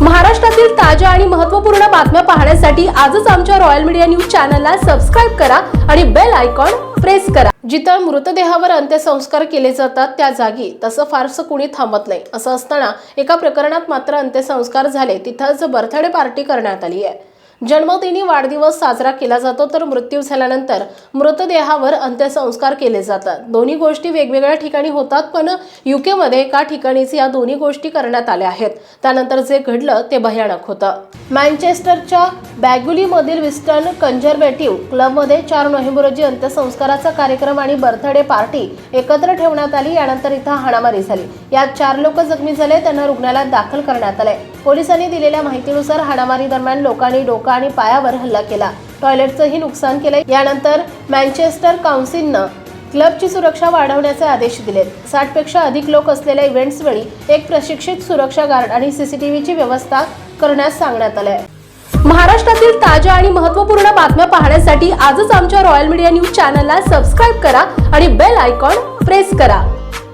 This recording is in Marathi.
महाराष्ट्रातील ताज्या आणि महत्त्वपूर्ण बातम्या पाहण्यासाठी आजच आमच्या रॉयल मीडिया न्यूज चॅनलला सबस्क्राईब करा आणि बेल आयकॉन प्रेस करा. जिथं मृतदेहावर अंत्यसंस्कार केले जातात त्या जागी तसं फारसं कुणी थांबत नाही. असं असताना एका प्रकरणात मात्र अंत्यसंस्कार झाले. तिथंच बर्थडे पार्टी करण्यात आली आहे. जन्मदिनी वाढदिवस साजरा केला जातो तर मृत्यू झाल्यानंतर मृतदेहावर अंत्यसंस्कार केले जातात. दोन्ही गोष्टी वेगवेगळ्या ठिकाणी होतात पण युकेमध्ये एका ठिकाणीच या दोन्ही गोष्टी करण्यात आल्या आहेत. त्यानंतर जे घडलं ते भयानक होतं. मँचेस्टरच्या बॅग्युलीमधील विस्टर्न कन्झर्वेटिव्ह क्लबमध्ये चार नोव्हेंबर रोजी अंत्यसंस्काराचा कार्यक्रम आणि बर्थडे पार्टी एकत्र ठेवण्यात आली. यानंतर इथं हाणामारी झाली. यात चार लोक जखमी झाले. त्यांना रुग्णालयात दाखल करण्यात आले पोलिसांनी दिलेल्या माहितीनुसार हाणामारी दरम्यान लोकांनी डोका आणि पायावर हल्ला केला. टॉयलेटचंही नुकसान केलं यानंतर मँचेस्टर काउन्सिलनं क्लबची सुरक्षा वाढवण्याचे आदेश दिलेत. साठपेक्षा अधिक लोक असलेल्या इव्हेंट्सवेळी एक प्रशिक्षित सुरक्षा गार्ड आणि सीसीटीव्हीची व्यवस्था करण्यास सांगण्यात आले महाराष्ट्रातील ताज्या आणि महत्त्वपूर्ण बातम्या पाहण्यासाठी आजच आमच्या रॉयल मीडिया न्यूज चॅनलला सबस्क्राईब करा आणि बेल आयकॉन प्रेस करा.